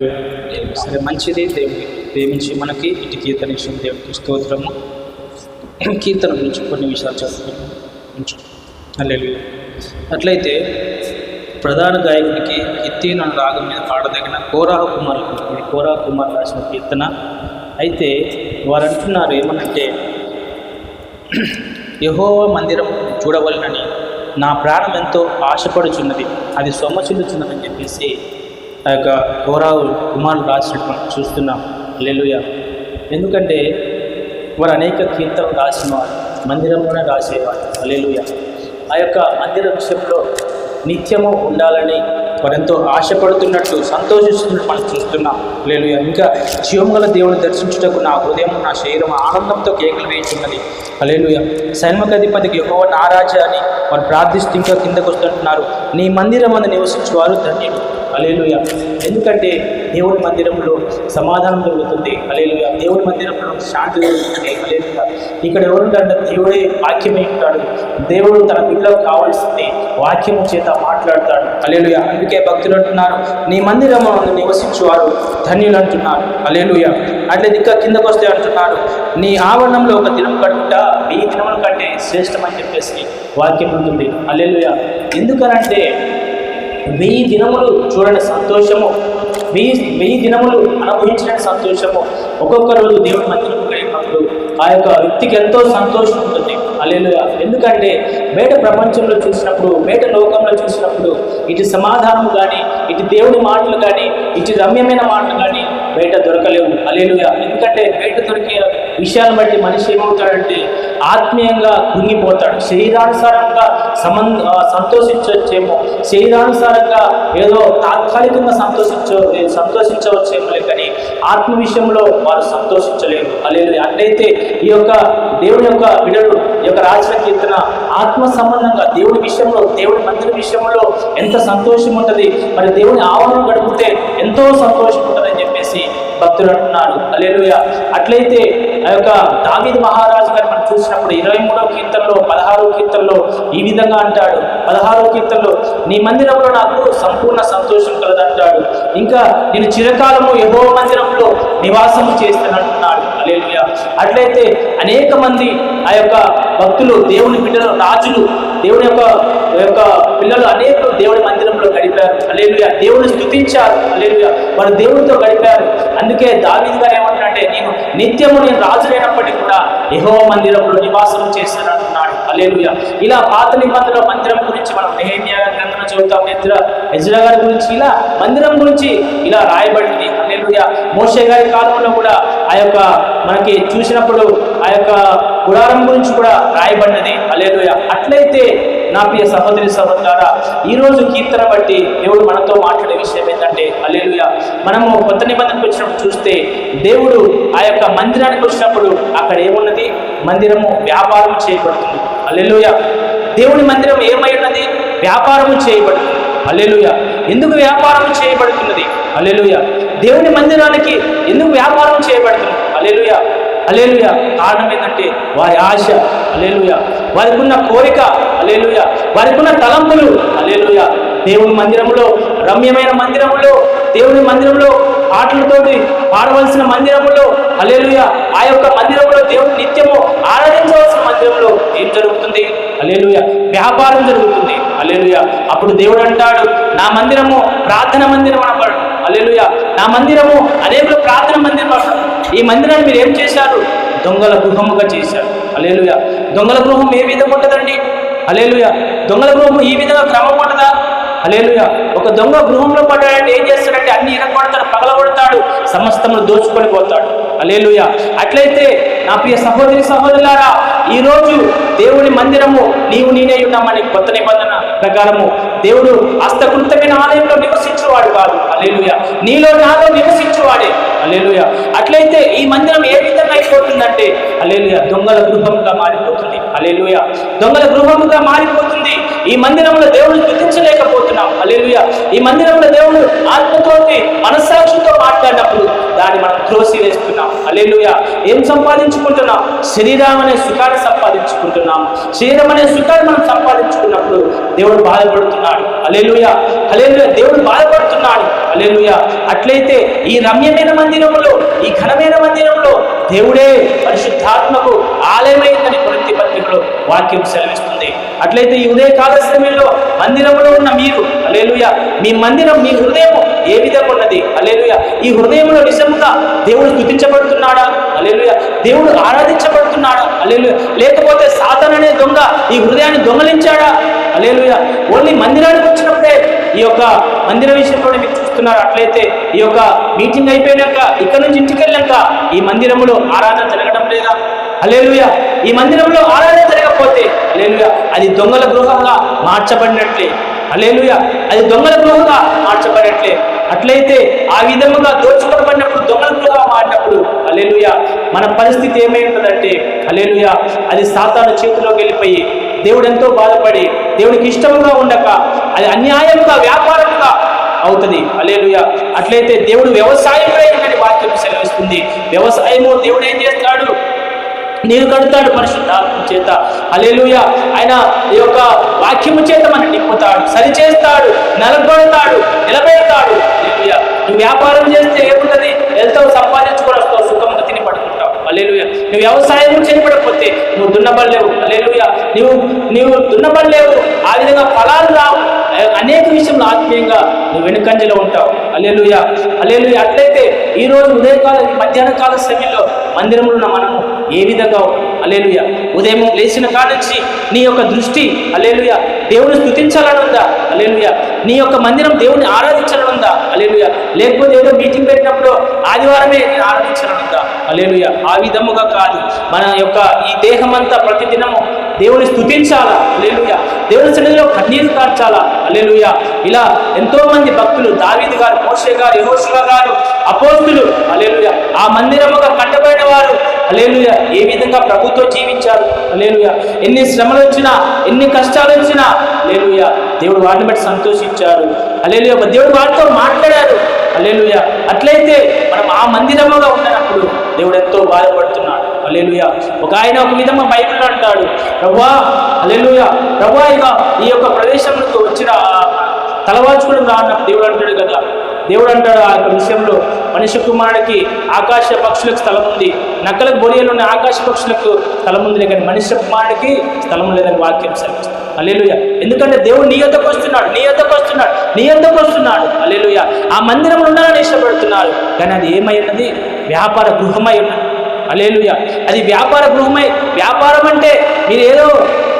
సరే మంచిది. దేవుని ప్రేమించి మనకి ఇటు కీర్తన ఇచ్చిన దేవుడికి స్తోత్రము. కీర్తన గురించి కొన్ని విషయాలు చదువుకున్నాం కొంచెం అట్లయితే ప్రధాన గాయకునికి కీర్తిన రాగం మీద పాడదగిన కోరాహ కుమార్ ఇది కోరాహ కుమార్ రాసిన కీర్తన. అయితే వారు అంటున్నారు ఏమనంటే యహోవ మందిరం చూడవలనని నా ప్రాణం ఎంతో ఆశపడుచున్నది. అది సొమ్మచిల్లుచున్నదని చెప్పేసి ఆ యొక్క కోరావు కుమారులు రాసినట్టు మనం చూస్తున్నాం లెలుయ ఎందుకంటే వారు అనేక కీర్తనలు రాసిన వారు మందిరంలోనే రాసేవారు. అలెలుయ ఆ యొక్క మందిర విషయంలో నిత్యము ఉండాలని వారెంతో ఆశపడుతున్నట్టు సంతోషిస్తున్నట్టు మనం చూస్తున్నాం లేదు ఇంకా జీవముగల దేవుని దర్శించుటకు నా హృదయం నా శరీరం ఆనందంతో కేకలు వేయించున్నది. అలేలుయ సైన్మకాధిపతికి ఎక్కువ నారాజా అని వారు ప్రార్థిస్తూ ఇంకా కిందకు వస్తుంటున్నారు. నీ మందిరం అని నివసించేవారు ధన్యుడు అలేలుయ ఎందుకంటే దేవుని మందిరంలో సమాధానం జరుగుతుంది. అలేలుయ దేవుని మందిరంలో శాంతి జరుగుతుంది. అలేలుయ ఇక్కడ ఎవరుంటారంటే దేవుడే వాక్యమే ఉంటాడు దేవుడు తన బిడ్డలకు కావాల్సింది వాక్యము చేత మాట్లాడతాడు. అలేలుయ అందుకే భక్తులు అంటున్నారు నీ మందిరము నివసించువారు ధన్యులు అంటున్నారు. అలేలుయ అట్లే ఇంకా కిందకు వస్తే అంటున్నారు నీ ఆవరణంలో ఒక దినం కడుగుట మీ దినముల కంటే శ్రేష్టమని చెప్పేసి వాక్యం ఉంటుంది అల్లెలుయ ఎందుకనంటే వెయ్యి దినములు చూడని సంతోషము. వెయ్యి వెయ్యి దినములు అనుభవించిన సంతోషము. ఒక్కొక్క రోజు దేవుడి మందిరం కలిగినప్పుడు ఆ యొక్క వ్యక్తికి ఎంతో సంతోషం ఉంటుంది. అల్లెలుయ ఎందుకంటే బయట ప్రపంచంలో చూసినప్పుడు బయట లోకంలో చూసినప్పుడు ఇటు సమాధానం కానీ ఇటు దేవుడి మాటలు కానీ ఇటు రమ్యమైన మాటలు కానీ బయట దొరకలేవు. అలేలుగా ఎందుకంటే బయట దొరికే విషయాన్ని బట్టి మనిషి ఏమవుతాడంటే ఆత్మీయంగా కృంగిపోతాడు. శరీరానుసారంగా సంబంధ సంతోషించవచ్చేమో. శరీరానుసారంగా ఏదో తాత్కాలికంగా సంతోషించ సంతోషించవచ్చేమో కానీ ఆత్మ విషయంలో వారు సంతోషించలేరు. అలేదు అట్లయితే ఈ యొక్క దేవుని యొక్క విడలు ఈ యొక్క రాసిన కీర్తన ఆత్మ సంబంధంగా దేవుడి విషయంలో దేవుడి మందిర విషయంలో ఎంత సంతోషం ఉంటుంది. మరి దేవుని ఆవరణ గడిపితే ఎంతో సంతోషం ఉంటుంది. భక్తుడు భక్తులు అలేలుయ అట్లయితే ఆ యొక్క దావీద్ మహారాజు గారు మనం చూసినప్పుడు ఇరవై మూడవ కీర్తనలో పదహారవ కీర్తనలో ఈ విధంగా అంటాడు. పదహారవ కీర్తనలో నీ మందిరంలో నాకు సంపూర్ణ సంతోషం కలదంటాడు. ఇంకా నేను చిరకాలము యహో మందిరంలో నివాసము చేస్తానంటున్నాడు. అలేలుయ అట్లయితే అనేక మంది ఆ యొక్క భక్తులు దేవుని బిడ్డలు రాజులు దేవుని యొక్క యొక్క పిల్లలు అనేకులు దేవుని మందిరంలో గడిపారు. అలేలుయ దేవుని స్థుతించారు అలేలుయ వారు దేవునితో గడిపారు. అందుకే దావీద్ గారు ఏమంటారంటే నేను నిత్యము నేను రాజులైనప్పటికీ కూడా యహో మందిరంలో నివాసం చేశాను అంటున్నాడు అలేలుయ ఇలా పాత నిబంధనల మందిరం గురించి మనం నెహేమియా గ్రంథం చదువుతాం ఎజ్ర ఎజ్ర గారి గురించి ఇలా మందిరం గురించి ఇలా రాయబడింది. అలేలుయ మోషే గారి కాలంలో కూడా ఆ యొక్క మనకి చూసినప్పుడు ఆ యొక్క గుడారం గురించి కూడా రాయబడినది. అలేలుయ అట్లయితే నా ప్రియ సహోదరి సహోదరులారా ఈరోజు కీర్తన బట్టి దేవుడు మనతో మాట్లాడే విషయం ఏంటంటే అల్లెలుయ మనము కొత్త నిబంధనకు వచ్చినప్పుడు చూస్తే దేవుడు ఆ యొక్క మందిరానికి వచ్చినప్పుడు అక్కడ ఏమున్నది? మందిరము వ్యాపారం చేయబడుతుంది. అల్లెలుయ దేవుని మందిరం ఏమై ఉన్నది? వ్యాపారము చేయబడుతుంది. అల్లెలుయ ఎందుకు వ్యాపారం చేయబడుతున్నది? అల్లెలుయ దేవుని మందిరానికి ఎందుకు వ్యాపారం చేయబడుతుంది? అల్లెలుయ అలేలుయ కారణం ఏంటంటే వారి ఆశ. అలేలుయ వారికి ఉన్న కోరిక అలేలుయ వారికి ఉన్న తలంపులు అలేలుయ దేవుని మందిరంలో రమ్యమైన మందిరంలో దేవుని మందిరంలో ఆటలతోటి ఆడవలసిన మందిరంలో అలేలుయ ఆ యొక్క మందిరంలో దేవుని నిత్యము ఆరాధించవలసిన మందిరంలో ఏం జరుగుతుంది? అలేలుయ వ్యాపారం జరుగుతుంది. అలేలుయ అప్పుడు దేవుడు అంటాడు నా మందిరము ప్రార్థన మందిరం అనబడు అలేలుయ నా మందిరము అనేకులు ప్రార్థన మందిరం ఈ మందిరాన్ని మీరు ఏం చేశారు? దొంగల గృహముగా చేశారు. అలేలుయ దొంగల గృహం ఏ విధంగా ఉంటుందండి? అలేలుయ దొంగల గృహం ఈ విధంగా క్రమం ఉంటుందా అలేలుయ ఒక దొంగ గృహంలో పడ్డాడంటే ఏం చేస్తాడంటే అన్ని ఇరగొడతాడు పగలగొడతాడు సమస్తమును దోచుకొని పోతాడు. అలేలుయ అట్లయితే నా ప్రియ సహోదరి సహోదరులారా ఈరోజు దేవుని మందిరము నీవు నేనే ఉన్నామని కొత్త నిబంధన ప్రకారము దేవుడు హస్తకృతమైన ఆలయంలో నివసించేవాడు కాదు. అలేలుయ నీలో నాలో నివసించేవాడే. అలేలుయ అట్లయితే ఈ మందిరం ఏ విధంగా అయిపోతుందంటే అలేలుయ దొంగల గృహంగా మారిపోతుంది. అలేలుయ దొంగల గృహముగా మారిపోతుంది. ఈ మందిరంలో దేవుడు స్థుతించలేకపోతున్నాం. అలేలుయ ఈ మందిరంలో దేవుడు ఆత్మతోటి మనస్సాక్షితో మాట్లాడినప్పుడు దాన్ని మనం త్రోసి వేస్తున్నాం అలేలుయ ఏం సంపాదించుకుంటున్నాం? శరీరం అనే సుఖాన్ని సంపాదించుకుంటున్నాం. శరీరం అనే సుఖాన్ని మనం సంపాదించుకున్నప్పుడు దేవుడు బాధపడుతున్నాడు. అలేలుయ అలేలుయ దేవుడు బాధపడుతున్నాడు. అలెలుయ అట్లయితే ఈ రమ్యమైన మందిరంలో ఈ ఘనమైన మందిరంలో దేవుడే పరిశుద్ధాత్మకు ఆలయమైందని కొరింథీ పత్రికలో వాక్యం సెలవిస్తుంది. అట్లయితే ఈ ఉదయ సమయంలో మందిరంలో ఉన్న మీరు అలేలుయ మీ మందిరం మీ హృదయం ఏ విధంగా ఉన్నది? అలేలుయ ఈ హృదయంలో నిజంగా దేవుడు స్థుతించబడుతున్నాడా? అలేలుయ దేవుడు ఆరాధించబడుతున్నాడా? అలేలుయ లేకపోతే సాతన్ అనే దొంగ ఈ హృదయాన్ని దొంగలించాడా? అలేలుయ ఓన్లీ మందిరానికి వచ్చినప్పుడే ఈ యొక్క మందిర విషయంలో మీరు చూస్తున్నారు. అట్లయితే ఈ యొక్క మీటింగ్ అయిపోయినాక ఇక్కడ నుంచి ఇంటికి వెళ్ళాక ఈ మందిరంలో ఆరాధన జరగడం లేదా? అలేలుయ ఈ మందిరంలో ఆరాధన జరగకపోతే అలేలుయ అది దొంగల గృహంగా మార్చబడినట్లే. అలేలుయ అది దొంగల గృహంగా మార్చబడినట్లే. అట్లయితే ఆ విధముగా దోచుకోబడినప్పుడు దొంగల గృహంగా మారినప్పుడు అలేలుయ మన పరిస్థితి ఏమై ఉంటుందంటే అలేలుయ అది సాతాను చేతిలోకి వెళ్ళిపోయి దేవుడు ఎంతో బాధపడి దేవుడికి ఇష్టముగా ఉండక అది అన్యాయంగా వ్యాపారంగా అవుతుంది. అలేలుయ అట్లయితే దేవుడు వ్యవసాయం అని వాక్యం సెలవిస్తుంది. వ్యవసాయము దేవుడు ఏం చేస్తాడు? నీరు కడతాడు పరిశుద్ధాత్మ చేత. అలేలుయ ఆయన ఈ యొక్క వాక్యము చేత మనం నింపుతాడు. సరి చేస్తాడు నిలబడతాడు. నిలబెడతాడు నువ్వు వ్యాపారం చేస్తే ఏముంటది? వెళ్తావు సంపాదించుకొని అలేలుయ నువ్వు వ్యవసాయం చేయబడకపోతే నువ్వు దున్నబడలేవు. అలేలుయ నువ్వు నువ్వు దున్నబడలేవు. ఆ విధంగా ఫలాలు రావు. అనేక విషయంలో ఆత్మీయంగా నువ్వు వెనుకంజలో ఉంటావు. అలేలుయ అలేలుయ అట్లయితే ఈ రోజు ఉదయకాల మధ్యాహ్న కాల సమయంలో మందిరంలో ఉన్న మనము ఏ విధంగా అలేలుయ ఉదయం లేచిన కాడ నుంచి నీ యొక్క దృష్టి అలేలుయ దేవుని స్థుతించాలని ఉందా అలేలుయ నీ యొక్క మందిరం దేవుని ఆరాధించాలని ఉందా అలేలుయ లేకపోతే ఏదో మీటింగ్ పెట్టినప్పుడు ఆదివారమే నేను ఆరాధించానంట అలేలుయ ఆ విధముగా కాదు. మన యొక్క ఈ దేహం అంతా ప్రతిదినము దేవుని స్థుతించాలా? అలేలుయ దేవుని సన్నిధిలో కన్నీరు కార్చాలా? అల్లెలుయ ఇలా ఎంతో మంది భక్తులు దావీదు గారు మోషే గారు యెహోషువ గారు అపోస్తులు అల్లెలుయ ఆ మందిరముగా కట్టబడిన వారు అలేలుయ ఏ విధంగా ప్రభుతో జీవించారు? అలేలుయ ఎన్ని శ్రమలు వచ్చినా ఎన్ని కష్టాలు వచ్చినా అలేలుయ దేవుడు వాటిని బట్టి సంతోషించారు. అలేలుయ దేవుడు వారితో మాట్లాడారు. అలేలుయ అట్లయితే మనం ఆ మందిరముగా ఉన్నప్పుడు దేవుడు ఎంతో బాధపడుతున్నాడు అలెలుయ ఒక ఆయన ఒక విధంగా బైబిల్ అంటాడు రవ్వా అలెలుయ రవ్వా ఇక ఈ యొక్క ప్రదేశంలో వచ్చిన తలవాల్చుకుని రా దేవుడు అంటాడు కదా. దేవుడు అంటాడు ఆ యొక్క విషయంలో. మనిషి కుమారుడికి ఆకాశ పక్షులకు స్థలం ఉంది. నక్కలకు బొరియలు ఉన్న ఆకాశ పక్షులకు స్థలం ఉంది. కానీ మనిషి కుమారుడికి స్థలం లేదని వాక్యం సరిపిస్తుంది అలేలుయ ఎందుకంటే దేవుడు నీ యొద్దకు వస్తున్నాడు. నీ యొద్దకు వస్తున్నాడు. నీ యొద్దకు వస్తున్నాడు? అలేలుయ ఆ మందిరంలో ఉండాలని ఇష్టపడుతున్నాడు కానీ అది ఏమైనది వ్యాపార గృహమై ఉన్నది. అలేలుయ అది వ్యాపార గృహమై. వ్యాపారం అంటే మీరు ఏదో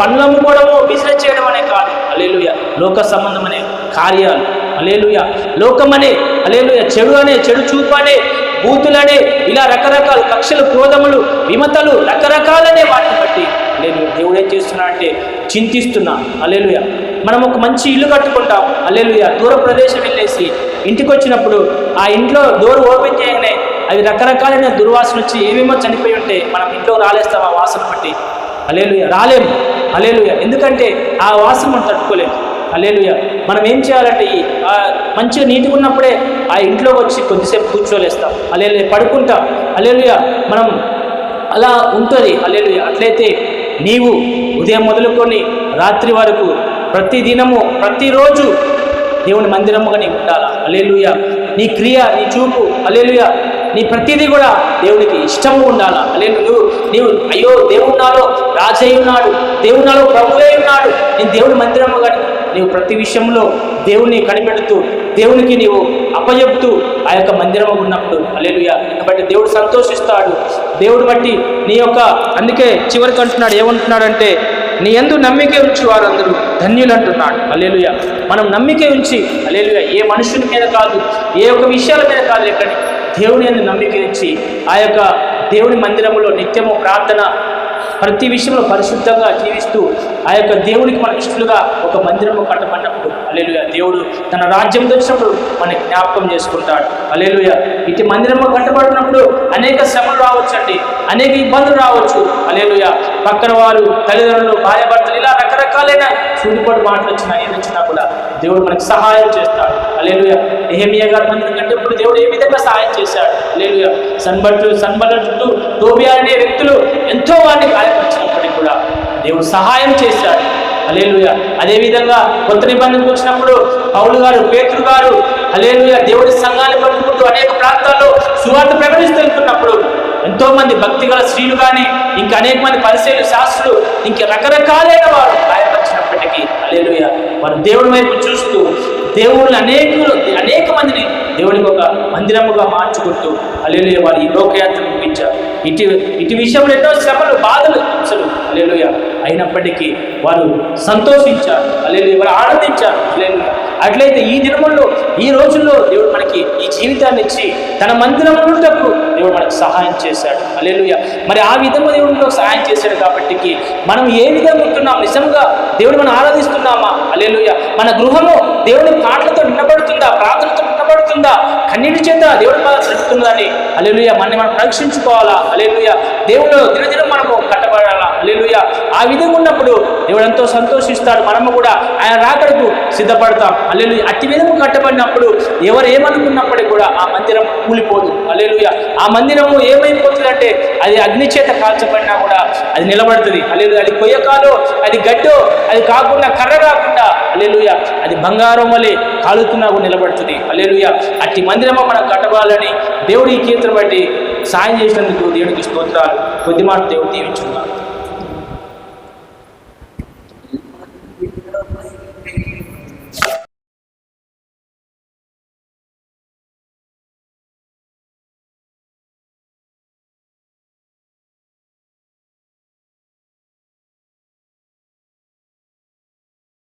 పండ్లు అమ్ముకోవడము బిజినెస్ చేయడం అనే కాదు. అలేలుయ లోక సంబంధం అనే కార్యాలు. అలేలుయ లోకం అనే అలేలుయ చెడు అనే చెడు చూపు అనే బూతులనే ఇలా రకరకాల కక్షలు క్రోధములు విమతలు రకరకాలనే వాటిని బట్టి నేను దేవుడు ఏం చేస్తున్నా అంటే చింతిస్తున్నా. అలేలుయ మనం ఒక మంచి ఇల్లు కట్టుకుంటాం. అలేలుయ దూర ప్రదేశం వెళ్ళేసి ఇంటికి వచ్చినప్పుడు ఆ ఇంట్లో డోర్ ఓపెన్ చేయగానే అవి రకరకాలైన దుర్వాసన వచ్చి ఏమేమో చనిపోయి ఉంటే మనం ఇంట్లో రాలేస్తాం ఆ వాసన బట్టి. అలేలుయ రాలేము అలేలుయ ఎందుకంటే ఆ వాసన మనం తట్టుకోలేము అలేలుయ మనం ఏం చేయాలంటే ఈ మంచిగా నీట్గా ఉన్నప్పుడే ఆ ఇంట్లోకి వచ్చి కొద్దిసేపు కూర్చోలేస్తాం. అలేలుయ పడుకుంటాం. అలేలుయ మనం అలా ఉంటుంది. అలేలుయ అట్లయితే నీవు ఉదయం మొదలుకొని రాత్రి వరకు ప్రతి దినము ప్రతిరోజు దేవుని మందిరముగా నీకు ఉండాలా? అలేలుయ నీ క్రియ నీ చూపు. అలేలుయ నీ ప్రతిదీ కూడా దేవునికి ఇష్టము ఉండాలా? అలే నువ్వు నీవు అయ్యో దేవుడు నాలో రాజై ఉన్నాడు దేవుడు నాలో ప్రభువే ఉన్నాడు. నేను దేవుడు మందిరము కానీ నీవు ప్రతి విషయంలో దేవుని కనిపెడుతూ దేవునికి నీవు అప్పజెప్తూ ఆ యొక్క మందిరము ఉన్నప్పుడు అలేలుయ బట్టి దేవుడు సంతోషిస్తాడు. దేవుడు బట్టి నీ యొక్క అందుకే చివరికి అంటున్నాడు ఏమంటున్నాడంటే నీ ఎందు నమ్మిక ఉంచి వారందరూ ధన్యులు అంటున్నాడు. అలేలుయ మనం నమ్మిక ఉంచి అలేలుయ ఏ మనుషుల మీద కాదు ఏ ఒక్క విషయాల మీద కాదు ఎక్కడి దేవుని అని నమ్మిక ఆ యొక్క దేవుని మందిరములో నిత్యము ప్రార్థన ప్రతి విషయంలో పరిశుద్ధంగా జీవిస్తూ ఆ యొక్క దేవునికి మన ఇష్టలుగా ఒక మందిరము కట్టబడినప్పుడు అలేలుయ దేవుడు తన రాజ్యం తెచ్చినప్పుడు మన జ్ఞాపకం చేసుకుంటాడు. అలేలుయ ఇటు మందిరంలో కట్టబడినప్పుడు అనేక శ్రమలు రావచ్చండి. అనేక ఇబ్బందులు రావచ్చు. అలేలుయ పక్కన వారు తల్లిదండ్రులు భార్యభర్తలు ఇలా రకరకాలైన సూడిపడి మాటలు వచ్చినా ఏమొచ్చినా కూడా దేవుడు మనకు సహాయం చేస్తాడు. అలేలుయ ఎహమియా గారు మందిరం కట్టినప్పుడు దేవుడు ఏ విధంగా సహాయం చేశాడు? అలేలుయ సన్బట్లు సన్బల చుట్టూ టోబియా అనే వ్యక్తులు ఎంతో వారిని గాయపరిచినప్పటికీ కూడా దేవుడు సహాయం చేశాడు. అలేలుయ అదేవిధంగా కొత్త నిబంధనకు వచ్చినప్పుడు పౌలు గారు పేతురు గారు హలేలుయ దేవుడి సంఘాన్ని పట్టుకుంటూ అనేక ప్రాంతాల్లో సువార్త ప్రకటిస్తూ వెళ్తున్నప్పుడు ఎంతో మంది భక్తి గల స్త్రీలు కానీ ఇంకా అనేక మంది పరిశీలు శాస్త్రులు ఇంకా రకరకాలైన వారు గాయపరిచినప్పటికీ అలేలుయ వారు దేవుడి వైపు చూస్తూ దేవుళ్ళు అనేక అనేక మందిని దేవుడికి ఒక మందిరముగా మార్చుకుంటూ అలేలుయ వారు ఈ లోకయాత్ర ముగించారు ఇటు ఇటు విషయంలో ఎన్నో శ్రమలు బాధలు అసలు అలేలుయ అయినప్పటికీ వారు సంతోషించారు. లేదు వారు ఆనందించారు. లేదు అట్లయితే ఈ దినముల్లో ఈ రోజుల్లో దేవుడు మనకి ఈ జీవితాన్ని ఇచ్చి తన మందిరం ఉన్నటప్పుడు దేవుడు మనకు సహాయం చేశాడు. అల్లెలుయ మరి ఆ విధంగా దేవుడు మనకు సహాయం చేశాడు కాబట్టి మనం ఏ విధంగా ఉంటున్నాం? నిజంగా దేవుడు మనం ఆరాధిస్తున్నామా? అల్లెలుయ మన గృహము దేవుని పాటలతో నిన్నబడుతుందా ప్రార్థనతో నిన్నబడుతుందా కన్నీటి చేత దేవుడి బాధ తెలుపుతున్నదని అల్లెలుయ మనని మనం పరీక్షించుకోవాలా? అల్లెలుయ దేవుడు దినదినం మనము కట్టబడాలి? అల్లెలుయ ఆ విధంగా ఉన్నప్పుడు దేవుడు ఎంతో సంతోషిస్తాడు. మనము కూడా ఆయన రాకడకు సిద్ధపడతాం. అల్లెలుయ అట్టి విధము కట్టబడినప్పుడు ఎవరు ఏమనుకున్నప్పటికీ కూడా ఆ మందిరం కూలిపోదు. అల్లెలుయ ఆ మందిరము ఏమైపోతుందంటే అది అగ్ని చేత కాల్చబడినా కూడా అది నిలబడుతుంది. అల్లెలుయ అది కొయ్యకాలో అది గడ్డో అది కాకుండా కర్ర కాకుండా అల్లెలుయ అది బంగారం వలె కాలుతున్నా కూడా నిలబడుతుంది. అల్లెలుయ అట్టి మందిరము మనం కట్టవాలని దేవుడి కీర్తన బట్టి సాయం చేసినందుకు దేవుడికి స్తోత్రాలు. కొద్ది మాట దేవుడు దీవించున్నాను